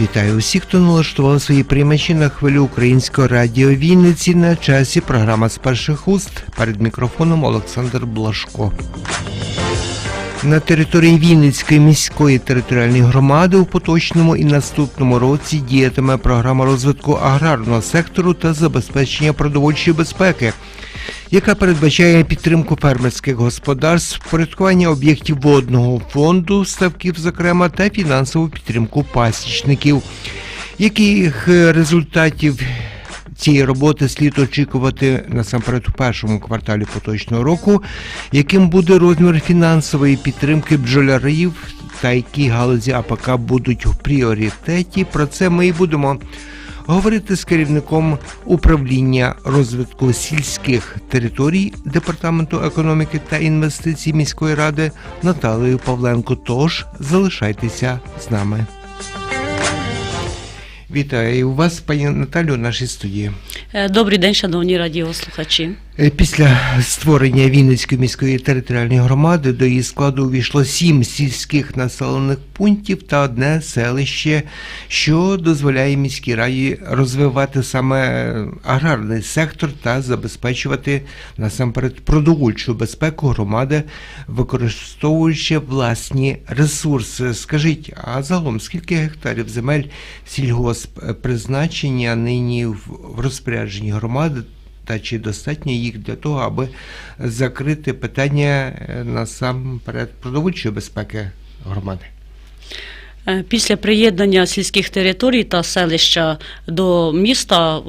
Вітаю усіх, хто налаштував свої приймачі на хвилю українського радіо Вінниці на часі. Програма з перших уст. Перед мікрофоном Олександр Блашко. На території Вінницької міської територіальної громади у поточному і наступному році діятиме програма розвитку аграрного сектору та забезпечення продовольчої безпеки, яка передбачає підтримку фермерських господарств, впорядкування об'єктів водного фонду, ставків, зокрема, та фінансову підтримку пасічників. Яких е, результатів цієї роботи слід очікувати насамперед у першому кварталі поточного року, яким буде розмір фінансової підтримки бджолярів та які галузі АПК будуть у пріоритеті. Про це ми і будемо говорити з керівником управління розвитку сільських територій департаменту економіки та інвестицій міської ради Наталею Павленко. Тож залишайтеся з нами. Вітаю вас, пані Наталю, у нашій студії. Е, Добрий день, шановні радіослухачі. Е, Після створення Вінницької міської територіальної громади до її складу увійшло сім сільських населених пунктів та одне селище, що дозволяє міській раді розвивати саме аграрний сектор та забезпечувати насамперед продовольчу безпеку громади, використовуючи власні ресурси. Скажіть, а загалом скільки гектарів земель сільгосппризначення нині в в розпорядженні громади? Та чи достатньо їх для того, аби закрити питання е, насамперед продовольчої безпеки громади? Е, Після приєднання сільських територій та селища до міста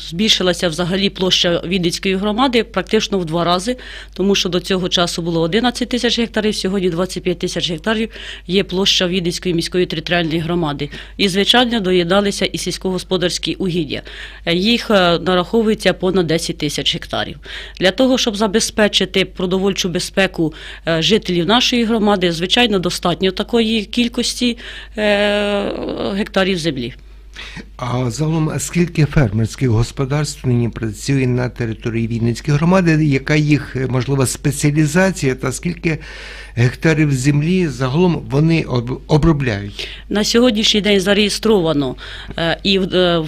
збільшилася взагалі площа Вінницької громади практично в два рази, тому що до цього часу було 11 тисяч гектарів, сьогодні 25 тисяч гектарів є площа Вінницької міської територіальної громади. І, звичайно, доєдналися і сільськогосподарські угіддя. Е, Їх е, нараховується понад 10 тисяч гектарів. Для того, щоб забезпечити продовольчу безпеку жителів нашої громади, звичайно, достатньо такої кількості е, гектарів землі. А загалом, скільки фермерських господарств нині працює на території Вінницької громади? Яка їх е, можлива спеціалізація та скільки гектарів землі загалом вони об- обробляють? На сьогоднішній день зареєстровано е, і е,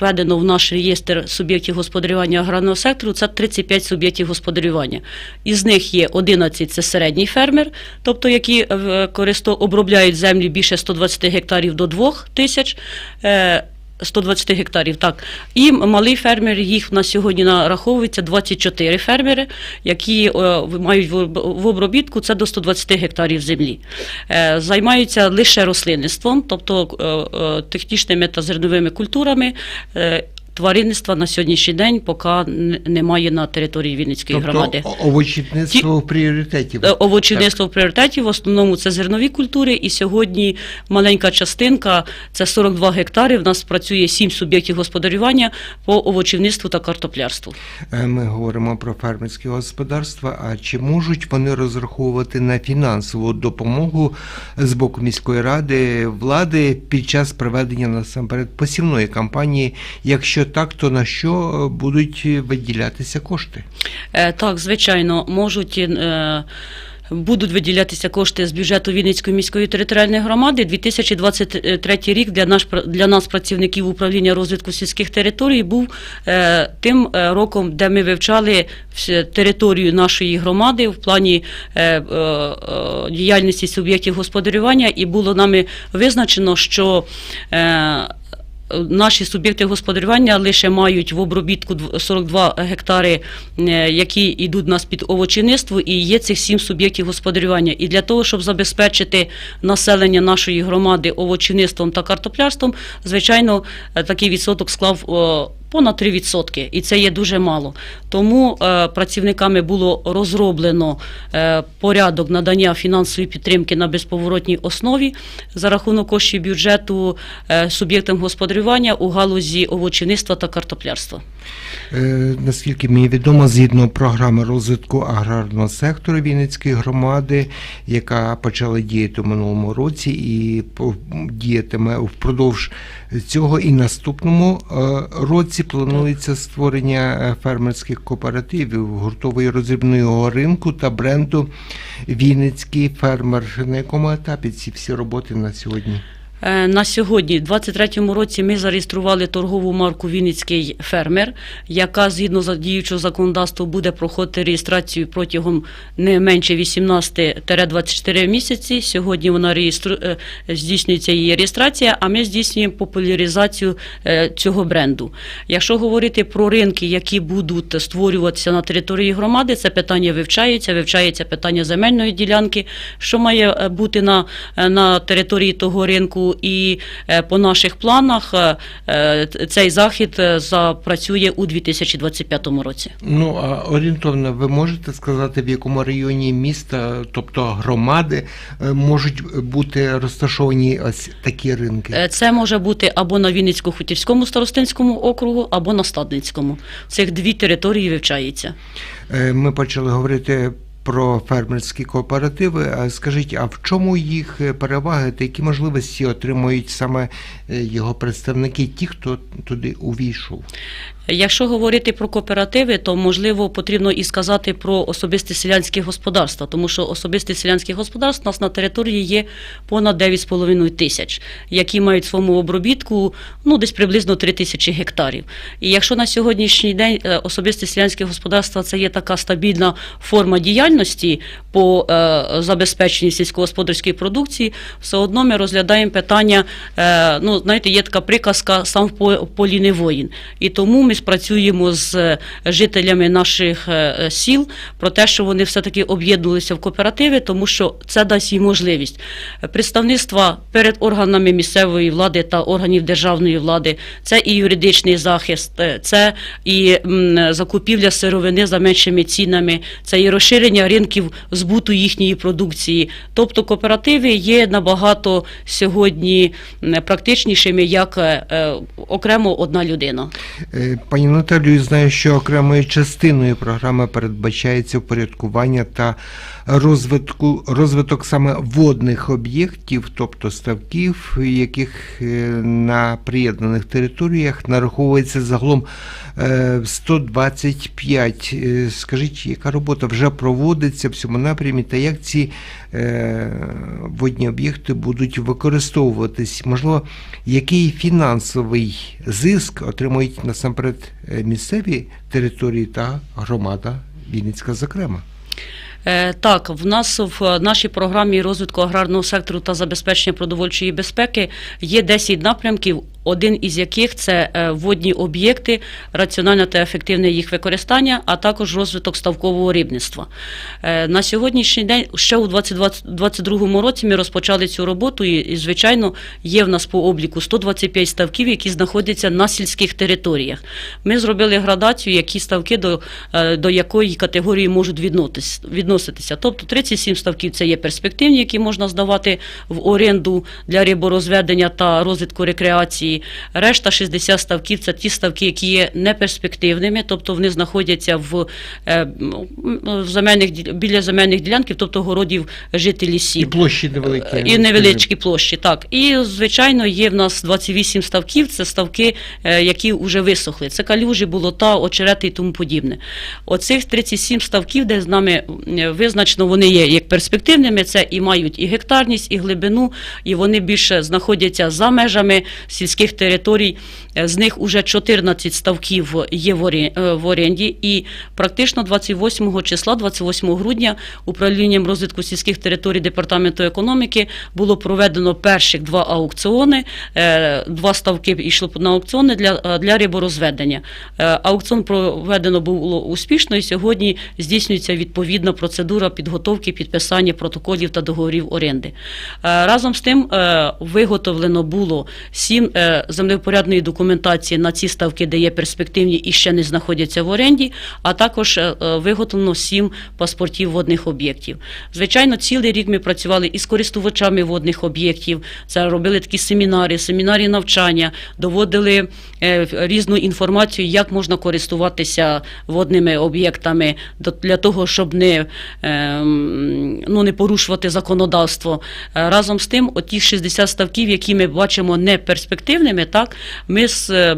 введено в наш реєстр суб'єктів господарювання аграрного сектору. Це 35 суб'єктів господарювання. Із них є 11 – це середній фермер, тобто які е, обробляють землі більше 120 гектарів до 2 тисяч. Е, 120 гектарів, так. І малий фермер, їх на сьогодні нараховується 24 фермери, які е, мають в в обробітку це до 120 гектарів землі. Е, Займаються лише рослинництвом, тобто е, е, технічними та зерновими культурами. Е, Тваринництва на сьогоднішній день поки немає на території Вінницької громади. Тобто о- овочівництво в пріоритеті. Е, Овочівництво в пріоритеті, в основному це зернові культури, і сьогодні маленька частинка, це 42 гектари. В нас працює 7 суб'єктів господарювання по овочівництву та картоплярству. Е, Ми говоримо про фермерські господарства. А чи можуть вони розраховувати на фінансову допомогу з боку міської ради влади під час проведення насамперед посівної кампанії? Якщо так, то на що е, будуть виділятися кошти? Е, Так, звичайно, можуть. е, Будуть виділятися кошти з бюджету Вінницької міської територіальної громади. 2023 рік для наш для нас, працівників управління розвитку сільських територій, був е, тим роком, де ми вивчали територію нашої громади в плані е, е, діяльності суб'єктів господарювання, і було нами визначено, що е, Наші суб'єкти господарювання лише мають в обробітку дв- 42 гектари, е, які йдуть нас під овочинництво, і є цих сім суб'єктів господарювання. І для того, щоб забезпечити населення нашої громади овочинництвом та картоплярством, звичайно, е, такий відсоток склав понад 3%, і це є дуже мало. Тому е, працівниками було розроблено е, порядок надання фінансової підтримки на безповоротній основі за рахунок коштів бюджету е, суб'єктам господарювання у галузі овочівництва та картоплярства. Е, Наскільки мені відомо, згідно програми розвитку аграрного сектору Вінницької громади, яка почала діяти у минулому році і діятиме впродовж цього і наступному е, році планується створення е, фермерських кооперативів, гуртової розрібного ринку та бренду Вінницький фермер. На якому етапі ці всі роботи на сьогодні? Е, На сьогодні, в 2023 році, ми зареєстрували торгову марку Вінницький фермер, яка згідно за діючого законодавства буде проходити реєстрацію протягом не менше 18-24 місяці. Сьогодні вона реєстру... е, здійснюється її реєстрація, а ми здійснюємо популяризацію е, цього бренду. Якщо говорити про ринки, які будуть створюватися на території громади, це питання вивчається, вивчається питання земельної ділянки, що має бути на, на території того ринку, і е, по наших планах е, е, цей захід запрацює у 2025 році. Ну а орієнтовно, ви можете сказати, в якому районі міста, тобто громади, можуть бути розташовані ось такі ринки? Це може бути або на Вінницько-Хутівському старостинському округу, або на Стадницькому. Цих дві території вивчається. Ми почали говорити про фермерські кооперативи. А скажіть, а в чому їх е, переваги та які можливості отримують саме е, його представники, ті, хто туди увійшов? Якщо говорити про кооперативи, то можливо потрібно і сказати про особисті селянські господарства, тому що особисті селянські господарства у нас на території є понад 9,5 тисяч, які мають своєму обробітку ну десь приблизно 3 тисячі гектарів. І якщо на сьогоднішній день е, особисті селянські господарства це є така стабільна форма діяльності по е, забезпеченню сільськогосподарської продукції, все одно ми розглядаємо питання. Е, ну знаєте, є така приказка сам в полі не воїн. І тому ми спрацюємо з е, жителями наших е, сіл про те, що вони все-таки об'єднувалися в кооперативи, тому що це дасть їм можливість представництва перед органами місцевої влади та органів державної влади. Це і юридичний захист, е, це і закупівля сировини за меншими цінами, це і розширення ринків збуту їхньої продукції. Тобто кооперативи є набагато сьогодні практичнішими як е, е, окремо одна людина. Е, Пані Наталію, знаю, що окремою частиною програми передбачається впорядкування та розвитку, розвиток саме водних об'єктів, тобто ставків, яких е, на приєднаних територіях нараховується загалом е, 125. Е, Скажіть, яка робота вже проводиться в цьому напрямі, та як ці е, водні об'єкти будуть використовуватись? Можливо, який фінансовий зиск отримують насамперед е, місцеві території та громада Вінницька, зокрема? Е, Так, в нас в нашій програмі розвитку аграрного сектору та забезпечення продовольчої безпеки є 10 напрямків. Один із яких це е, водні об'єкти, раціональне та ефективне їх використання, а також розвиток ставкового рибництва. Е, На сьогоднішній день, ще у 2022 році, ми розпочали цю роботу, і, звичайно, є в нас по обліку 125 ставків, які знаходяться на сільських територіях. Ми зробили градацію, які ставки до, е, до якої категорії можуть відноситися. Тобто 37 ставків це є перспективні, які можна здавати в оренду для риборозведення та розвитку рекреації. Решта 60 ставків це ті ставки, які є неперспективними, тобто вони знаходяться в, е, ну, в земельних, біля земельних ділянків, тобто городів жителів сіл. І площі невеликі. І невеличкі площі, так. І, звичайно, є в нас 28 ставків, це ставки, е, які вже висохли. Це калюжі, болота, очерети і тому подібне. Оцих 37 ставків, де з нами е, визначено, вони є як перспективними, це і мають і гектарність, і глибину, і вони більше знаходяться за межами сільських територій. Е, З них уже 14 ставків є в е, оренді, і практично 28 числа, 28 грудня, управлінням розвитку сільських територій департаменту економіки було проведено перших два аукціони. Е, Два ставки йшли на аукціони для, для риборозведення. Аукціон проведено було успішно, і сьогодні здійснюється відповідна процедура підготовки, підписання протоколів та договорів оренди. Разом з тим виготовлено було сім землевпорядної документації на ці ставки, де є перспективні і ще не знаходяться в оренді, а також е, е, виготовлено сім паспортів водних об'єктів. Звичайно, цілий рік ми працювали із користувачами водних об'єктів. Це робили такі семінари, семінари навчання, доводили е, різну інформацію, як можна користуватися водними об'єктами для того, щоб не, ем, ну, не порушувати законодавство. Разом з тим, оті 60 ставків, які ми бачимо не перспективні, позитивними, так ми з, е,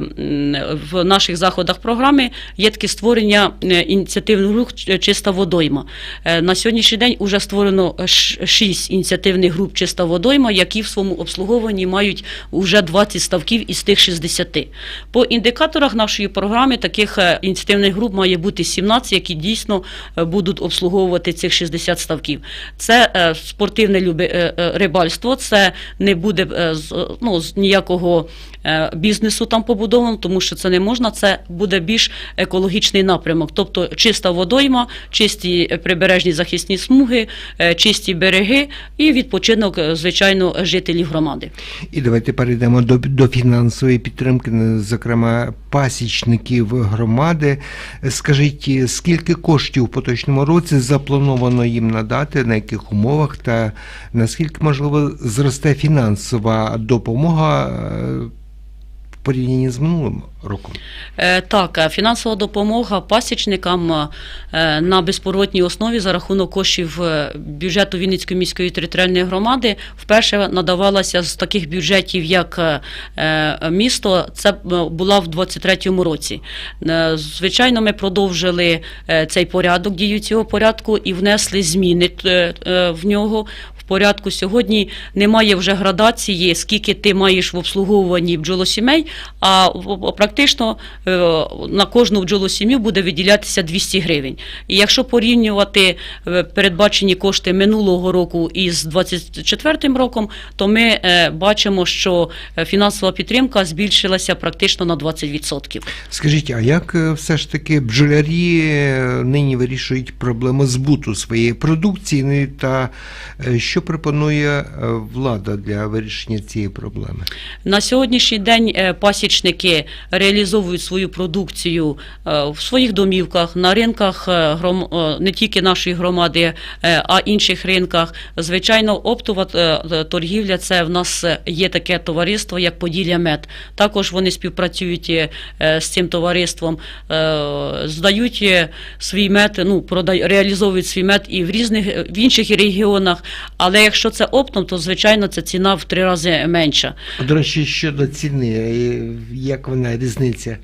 в наших заходах програми є таке створення е, ініціативних груп Чиста водойма. Е, На сьогоднішній день вже створено шість ініціативних груп Чиста водойма, які в своєму обслуговуванні мають вже 20 ставків із тих 60. По індикаторах нашої програми таких ініціативних груп має бути 17, які дійсно будуть обслуговувати цих 60 ставків. Це спортивне рибальство, це не буде ну, ніякого бізнесу там побудовано, тому що це не можна. Це буде більш екологічний напрямок, тобто чиста водойма, чисті е, прибережні захисні смуги, е, чисті береги і відпочинок, е, звичайно, жителів громади. І давайте перейдемо до, до фінансової підтримки, е, зокрема пасічників громади. Скажіть, скільки коштів у поточному році заплановано їм надати, на яких умовах, та наскільки можливо зросте фінансова допомога е, в порівнянні з минулим роком? Е, Так, е, фінансова допомога пасічникам е, на безповоротній основі за рахунок коштів бюджету Вінницької міської територіальної громади вперше надавалася з таких бюджетів, як місто. Це була в 23-му році. Звичайно, ми продовжили цей порядок, дію цього порядку і внесли зміни в нього. Порядку сьогодні немає вже градації, скільки ти маєш в обслуговуванні бджолосімей, а практично е, на кожну бджолосім'ю буде виділятися 200 гривень. І якщо порівнювати е, передбачені кошти минулого року із 24 роком, то ми е, бачимо, що фінансова підтримка збільшилася практично на 20%. Скажіть, а як все ж таки бджолярі нині вирішують проблему збуту своєї продукції ну, та е, що пропонує е, влада для вирішення цієї проблеми? На сьогоднішній день е, пасічники реалізовують свою продукцію е, в своїх домівках, на ринках не тільки нашої громади, а інших ринках. Звичайно, оптова торгівля це в нас є таке товариство, як Поділля Мед. Також вони співпрацюють з цим товариством, здають свій мед, ну продай, реалізовують свій мед і в різних в інших регіонах. Але якщо це оптом, то звичайно це ціна в три рази менша. До речі, щодо ціни, е, як вона різниця?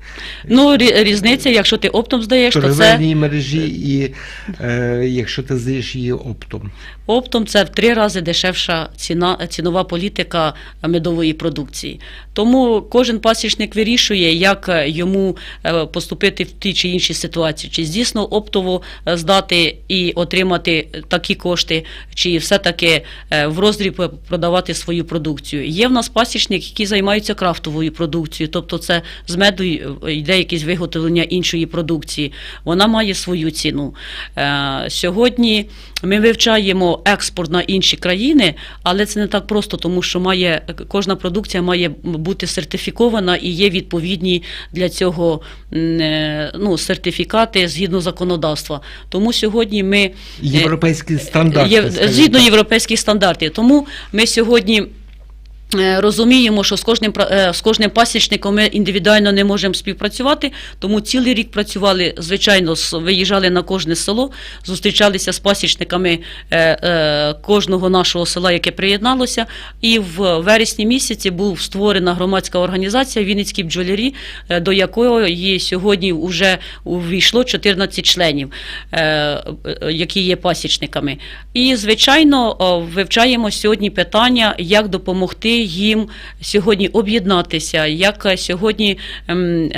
Ну, різниця, якщо ти оптом здаєш, то це торговельній мережі і е, якщо ти здаєш її оптом. оптом це в три рази дешевша ціна, цінова політика медової продукції. Тому кожен пасічник вирішує, як е, йому е, поступити в тій чи іншій ситуації, чи дійсно оптово здати і отримати такі кошти, чи все-таки е, в роздріб продавати свою продукцію. Є в нас пасічник, які займаються крафтовою продукцією, тобто це з меду е, йде якесь виготовлення іншої продукції. Вона має свою ціну. Е, Сьогодні ми вивчаємо експорт на інші країни, але це не так просто, тому що має кожна продукція має бути сертифікована і є відповідні для цього е, ну, сертифікати згідно законодавства. Тому сьогодні ми е, Європейські стандарти. Є, згідно так. Європейських стандартів. Тому ми сьогодні. Е, Розуміємо, що з кожним е, з кожним пасічником ми індивідуально не можемо співпрацювати, тому цілий рік працювали, звичайно, виїжджали на кожне село, зустрічалися з пасічниками е, кожного нашого села, яке приєдналося. І в вересні місяці був створена громадська організація Вінницькі бджолярі, до якої сьогодні вже увійшло 14 членів, які є пасічниками. І, звичайно, вивчаємо сьогодні питання, як допомогти їм сьогодні об'єднатися, як сьогодні ем,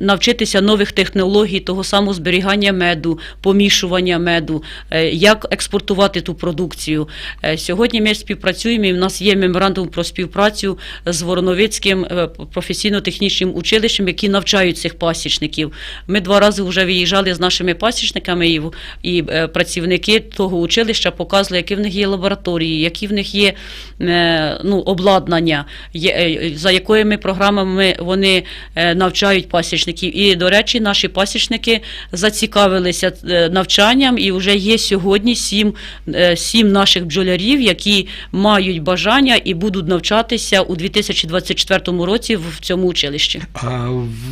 навчитися нових технологій, того самого зберігання меду, помішування меду, е, як експортувати ту продукцію. Е, Сьогодні ми співпрацюємо, і в нас є меморандум про співпрацю з Вороновицьким е, професійно-технічним училищем, які навчають цих пасічників. Ми два рази вже виїжджали з нашими пасічниками, і, і працівники того училища показували, які в них є лабораторії, які в них є ну, обладнання, є, е, за якими програмами вони е, навчають пасічників. І, до речі, наші пасічники зацікавилися е, навчанням, і вже є сьогодні сім, сім наших бджолярів, які мають бажання і будуть навчатися у 2024 році в цьому училищі. А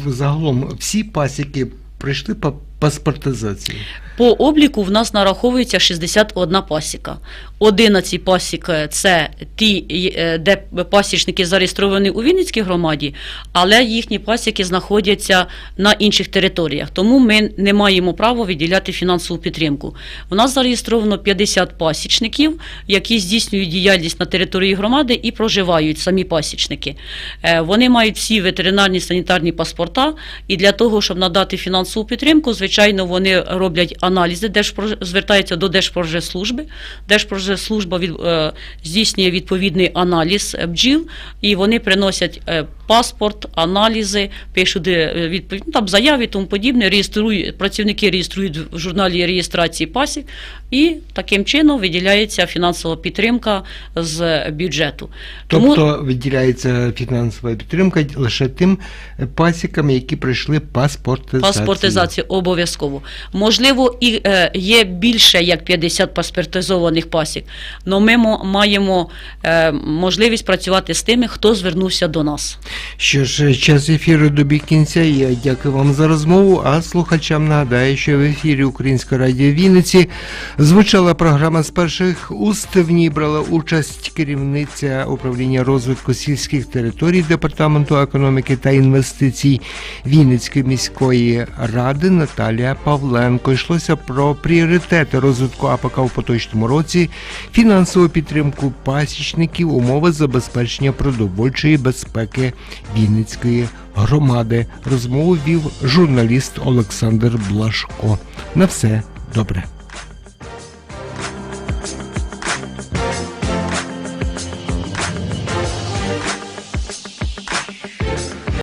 загалом всі пасіки пройшли по паспортизації? По обліку в нас нараховується 61 пасіка. 11 пасік е, це ті, е, де пасічники зареєстровані у Вінницькій громаді, але їхні пасіки знаходяться на інших територіях. Тому ми не маємо права виділяти фінансову підтримку. У нас зареєстровано 50 пасічників, які здійснюють діяльність на території громади і проживають самі пасічники. Е, Вони мають всі ветеринарні санітарні паспорта, і для того, щоб надати фінансову підтримку, звичайно, вони роблять аналізи, Держпрож... звертаються до Держпрожслужби. Держпрожслужба від... е, здійснює відповідний аналіз е, бджіл, і вони приносять е, паспорт, аналізи, пишуть е, відповідь, ну, там заяви тому подібне, реєструють, працівники реєструють в журналі реєстрації пасік, і таким чином виділяється фінансова підтримка з бюджету. Тобто виділяється фінансова підтримка лише тим пасікам, які пройшли паспортизацію. Паспортизація обов'язково. Можливо, і е, є більше як 50 паспортизованих пасік, але ми маємо е, можливість працювати з тими, хто звернувся до нас. Що ж, час ефіру добіг кінця. Я дякую вам за розмову. А слухачам нагадаю, що в ефірі Українського радіо Вінниці звучала програма з перших уст. В ній брала участь керівниця управління розвитку сільських територій департаменту економіки та інвестицій Вінницької міської ради Наталія Павленко. Йшлося про пріоритети розвитку АПК у поточному році, фінансову підтримку пасічників, умови забезпечення продовольчої безпеки Вінницької громади. Розмову вів журналіст Олександр Блашко. На все добре.